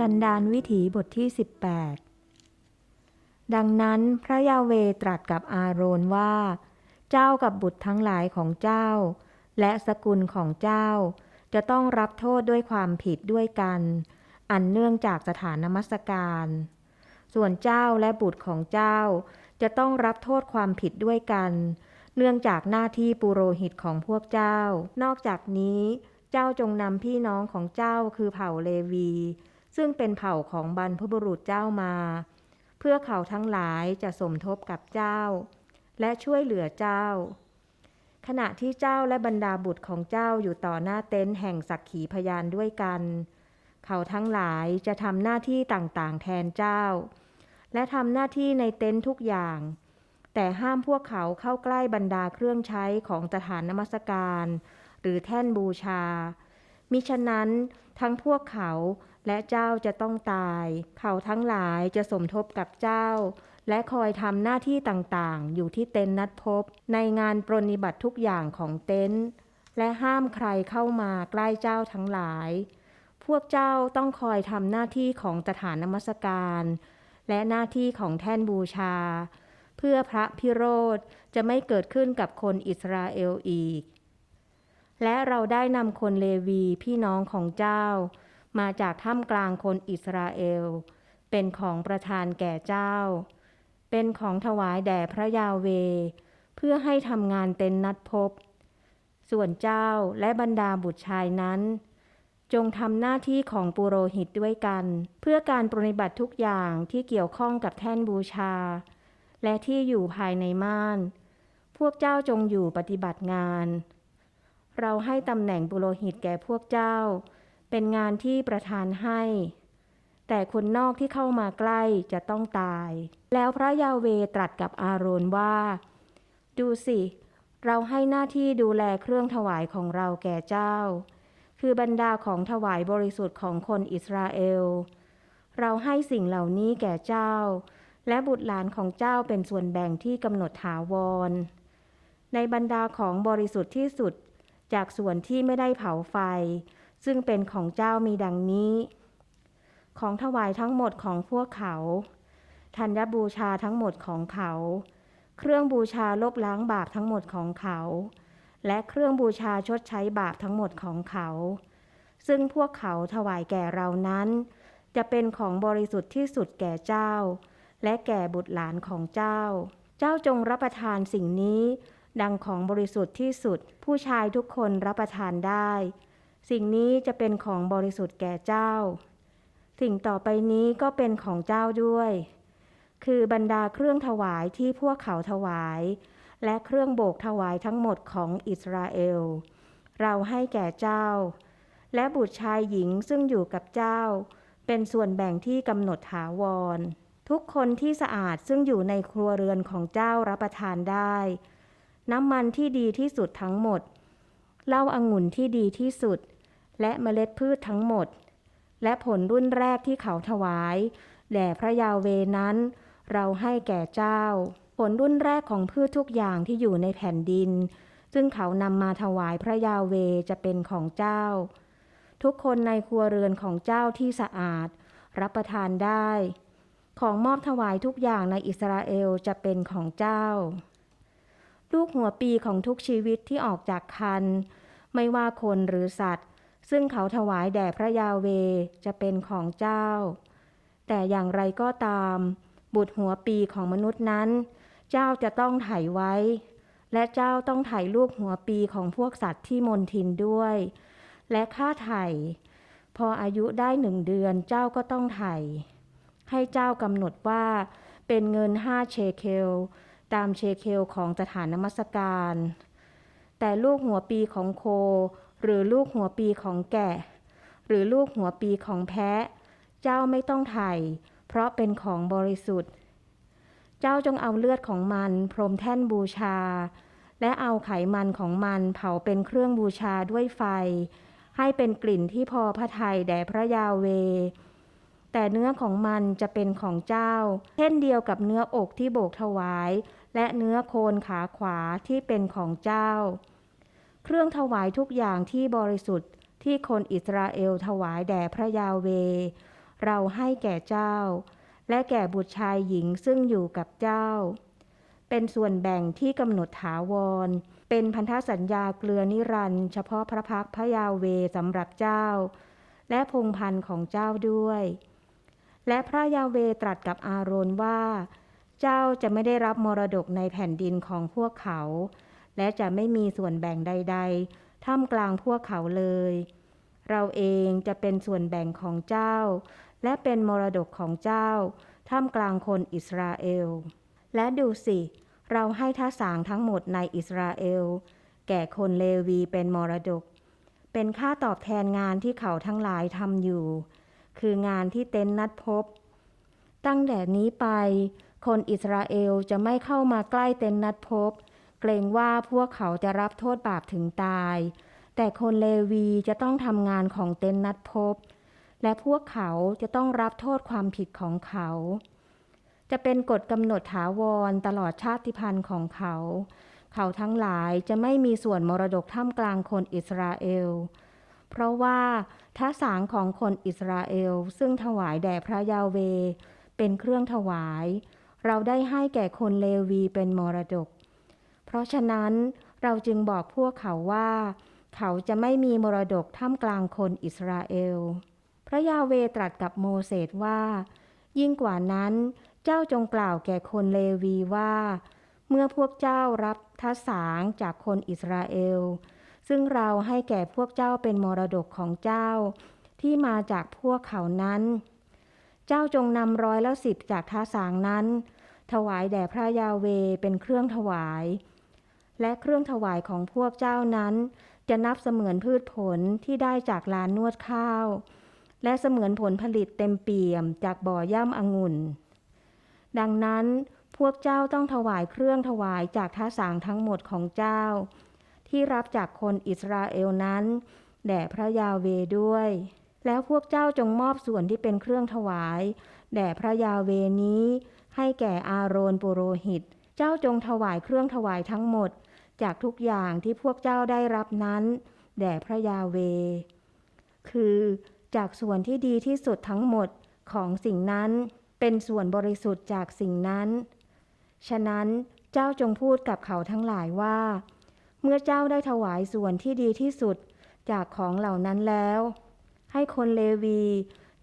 กันดานวิถีบทที่ 18 ดังนั้นพระยาเวตรัสกับอาโรนว่า เจ้ากับบุตรทั้งหลายของเจ้า และสกุลของเจ้า จะต้องรับโทษด้วยความผิดด้วยกัน อันเนื่องจากสถานนมัสการ ส่วนเจ้าและบุตรของเจ้า จะต้องรับโทษความผิดด้วยกัน เนื่องจากหน้าที่ปุโรหิตของพวกเจ้า นอกจากนี้ เจ้าจงนำพี่น้องของเจ้าคือเผ่าเลวี ซึ่งเป็นเผ่าของบรรพบุรุษเจ้ามา เพื่อเขาทั้งหลายจะสมทบกับเจ้า และช่วยเหลือเจ้า ขณะที่เจ้าและบรรดาบุตรของเจ้าอยู่ต่อหน้าเต็นท์แห่งสักขีพยานด้วยกัน เขาทั้งหลายจะทำหน้าที่ต่างๆ แทนเจ้า และทำหน้าที่ในเต็นท์ทุกอย่าง แต่ห้ามพวกเขาเข้าใกล้บรรดาเครื่องใช้ของสถานนมัสการ หรือแท่นบูชา มิฉะนั้นทั้งพวกเขาและเจ้าจะต้องตาย เขาทั้งหลายจะสมทบกับเจ้า และคอยทำหน้าที่ต่างๆ อยู่ที่เต็นท์นัดพบ ในงานปรนนิบัติทุกอย่างของเต็นท์และห้ามใครเข้ามาใกล้เจ้าทั้งหลาย พวกเจ้าต้องคอยทำหน้าที่ของสถานนมัสการ และหน้าที่ของแท่นบูชา เพื่อพระพิโรธจะไม่เกิดขึ้นกับคนอิสราเอลอีก และเราได้นำคนเลวีพี่น้องของเจ้า มาจากท่ามกลางคนอิสราเอล เป็นของประทานแก่เจ้า เป็นของถวายแด่พระยาเว เพื่อให้ทำงานเต็นนัดพบ ส่วนเจ้าและบรรดาบุตรชายนั้น จงทำหน้าที่ของปุโรหิตด้วยกัน เพื่อการปรนิบัติทุกอย่างที่เกี่ยวข้องกับแท่นบูชา และที่อยู่ภายในม่าน พวกเจ้าจงอยู่ปฏิบัติงาน เราให้ตำแหน่งปุโรหิตแก่พวกเจ้า เป็นงานที่ประทานให้ แต่คนนอกที่เข้ามาใกล้จะต้องตาย แล้วพระยาเวตรัสกับอาโรนว่า ดูสิ เราให้หน้าที่ดูแลเครื่องถวายของเราแก่เจ้า คือบรรดาของถวายบริสุทธิ์ของคนอิสราเอล เราให้สิ่งเหล่านี้แก่เจ้า และบุตรหลานของเจ้าเป็นส่วนแบ่งที่กำหนดถาวรในบรรดาของบริสุทธิ์ที่สุด จากส่วนที่ไม่ได้เผาไฟ ซึ่งเป็นของเจ้ามีดังนี้ ของถวายทั้งหมดของพวกเขาธัญบูชาทั้งหมดของเขา เครื่องบูชาลบล้างบาปทั้งหมดของเขา และเครื่องบูชาชดใช้บาปทั้งหมดของเขา ซึ่งพวกเขาถวายแก่เรานั้น จะเป็นของบริสุทธิ์ที่สุดแก่เจ้า และแก่บุตรหลานของเจ้า เจ้าจงรับประทานสิ่งนี้ ดังของบริสุทธิ์ที่สุด ผู้ชายทุกคนรับประทานได้ สิ่งนี้จะเป็นของบริสุทธิ์แก่เจ้า สิ่งต่อไปนี้ก็เป็นของเจ้าด้วย คือบรรดาเครื่องถวายที่พวกเขาถวาย และเครื่องโบกถวายทั้งหมดของอิสราเอล เราให้แก่เจ้า และบุตรชายหญิงซึ่งอยู่กับเจ้า เป็นส่วนแบ่งที่กำหนดถาวร ทุกคนที่สะอาดซึ่งอยู่ในครัวเรือนของเจ้ารับประทานได้ น้ำมันที่ดีที่สุดทั้งหมดเหล้าอางุ่นที่ดีที่สุด และเมล็ดพืชทั้งหมด และผลรุ่นแรกที่เขาถวายแด่พระยาเวนั้น เราให้แก่เจ้า ผลรุ่นแรกของพืชทุกอย่างที่อยู่ในแผ่นดิน ซึ่งเขานำมาถวายพระยาเวจะเป็นของเจ้า ทุกคนในครัวเรือนของเจ้าที่สะอาด รับประทานได้ ของมอบถวายทุกอย่างในอิสราเอลจะเป็นของเจ้า ลูกหัวปีของทุกชีวิตที่ออกจากคัน ไม่ว่าคนหรือสัตว์ ซึ่งเขาถวายแด่พระยาเวจะเป็นของเจ้า แต่อย่างไรก็ตาม บุตรหัวปีของมนุษย์นั้น เจ้าจะต้องไถ่ไว้ และเจ้าต้องไถ่ลูกหัวปีของพวกสัตว์ที่มนทินด้วย และค่าไถ่พออายุได้หนึ่งเดือนเจ้าก็ต้องไถ่ให้เจ้ากำหนดว่าเป็นเงินห้าเชเคล ตามเชเคลของสถานนมัสการ แต่ลูกหัวปีของโค หรือลูกหัวปีของแกะ หรือลูกหัวปีของแพะ เจ้าไม่ต้องไถ่เพราะเป็นของบริสุทธิ์ เจ้าจงเอาเลือดของมันพรมแท่นบูชา และเอาไขมันของมันเผาเป็นเครื่องบูชาด้วยไฟ ให้เป็นกลิ่นที่พอพระทัยแด่พระยาเวแต่เนื้อของมันจะเป็นของเจ้า เช่นเดียวกับเนื้ออกที่โบกถวาย และเนื้อโคนขาขวาที่เป็นของเจ้า เครื่องถวายทุกอย่างที่บริสุทธิ์ที่คนอิสราเอลถวายแด่พระยาเว เราให้แก่เจ้า และแก่บุตรชายหญิงซึ่งอยู่กับเจ้า เป็นส่วนแบ่งที่กำหนดถาวร เป็นพันธสัญญาเกลือนิรันเฉพาะพระพักพระยาเวสำหรับเจ้า และพงพันธ์ของเจ้าด้วย และพระยาเวตรัสกับอาโรนว่า เจ้าจะไม่ได้รับมรดกในแผ่นดินของพวกเขา และจะไม่มีส่วนแบ่งใด ๆ ท่ามกลางพวกเขาเลย เราเองจะเป็นส่วนแบ่งของเจ้า และเป็นมรดกของเจ้า ท่ามกลางคนอิสราเอล และดูสิ เราให้ท่าสางทั้งหมดในอิสราเอล แก่คนเลวีเป็นมรดก เป็นค่าตอบแทนงานที่เขาทั้งหลายทำอยู่ คืองานที่เต็นท์นัดพบ ตั้งแต่นี้ไป คนอิสราเอลจะไม่เข้ามาใกล้เต็นท์นัดพบ เกรงว่าพวกเขาจะรับโทษบาปถึงตาย แต่คนเลวีจะต้องทำงานของเต็นท์นัดพบ และพวกเขาจะต้องรับโทษความผิดของเขา จะเป็นกฎกำหนดถาวรตลอดชาติพันธุ์ของเขา เขาทั้งหลายจะไม่มีส่วนมรดกท่ามกลางคนอิสราเอล เพราะว่าท้าสางของคนอิสราเอลซึ่งถวายแด่พระยาเวเป็นเครื่องถวาย เราได้ให้แก่คนเลวีเป็นมรดก เพราะฉะนั้นเราจึงบอกพวกเขาว่า เขาจะไม่มีมรดกท่ามกลางคนอิสราเอล พระยาเวตรัสกับโมเสสว่า ยิ่งกว่านั้น เจ้าจงกล่าวแก่คนเลวีว่า เมื่อพวกเจ้ารับทัสางจากคนอิสราเอล ซึ่งเราให้แก่พวกเจ้าเป็นมรดกของเจ้า ที่มาจากพวกเขานั้น เจ้าจงนำร้อยละสิบจากทัสางนั้น ถวายแด่พระยาเวเป็นเครื่องถวาย และเครื่องถวายของพวกเจ้านั้น จะนับเสมือนพืชผลที่ได้จากลานนวดข้าว และเสมือนผลผลิตเต็มเปี่ยมจากบ่อย่ำองุ่น ดังนั้นพวกเจ้าต้องถวายเครื่องถวายจากท้าสางทั้งหมดของเจ้า ที่รับจากคนอิสราเอลนั้น แด่พระยาเวด้วย แล้วพวกเจ้าจงมอบส่วนที่เป็นเครื่องถวาย แด่พระยาเวนี้ ให้แก่อาโรนปุโรหิต เจ้าจงถวายเครื่องถวายทั้งหมด จากทุกอย่างที่พวกเจ้าได้รับนั้น แด่พระยาเว คือจากส่วนที่ดีที่สุดทั้งหมดของสิ่งนั้น เป็นส่วนบริสุทธิ์จากสิ่งนั้น ฉะนั้นเจ้าจงพูดกับเขาทั้งหลายว่า เมื่อเจ้าได้ถวายส่วนที่ดีที่สุดจากของเหล่านั้นแล้ว ให้คนเลวี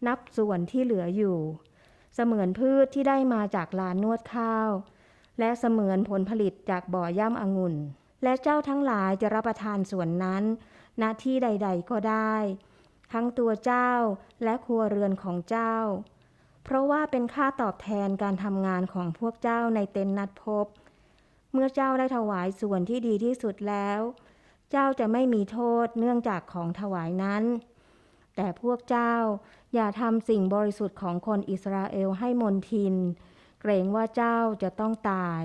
นับส่วนที่เหลืออยู่ เสมือนพืชที่ได้มาจากลานนวดข้าว และเสมือนผลผลิตจากบ่อย่ำองุ่น และเจ้าทั้งหลายจะรับประทานส่วนนั้นณที่ใด ๆก็ได้ ทั้งตัวเจ้าและครัวเรือนของเจ้า เพราะว่าเป็นค่าตอบแทนการทำงานของพวกเจ้าในเต็นท์นัดพบ เมื่อเจ้าได้ถวายส่วนที่ดีที่สุดแล้ว เจ้าจะไม่มีโทษเนื่องจากของถวายนั้น แต่พวกเจ้า อย่าทำสิ่งบริสุทธิ์ของคนอิสราเอลให้มนทิน เกรงว่าเจ้าจะต้องตาย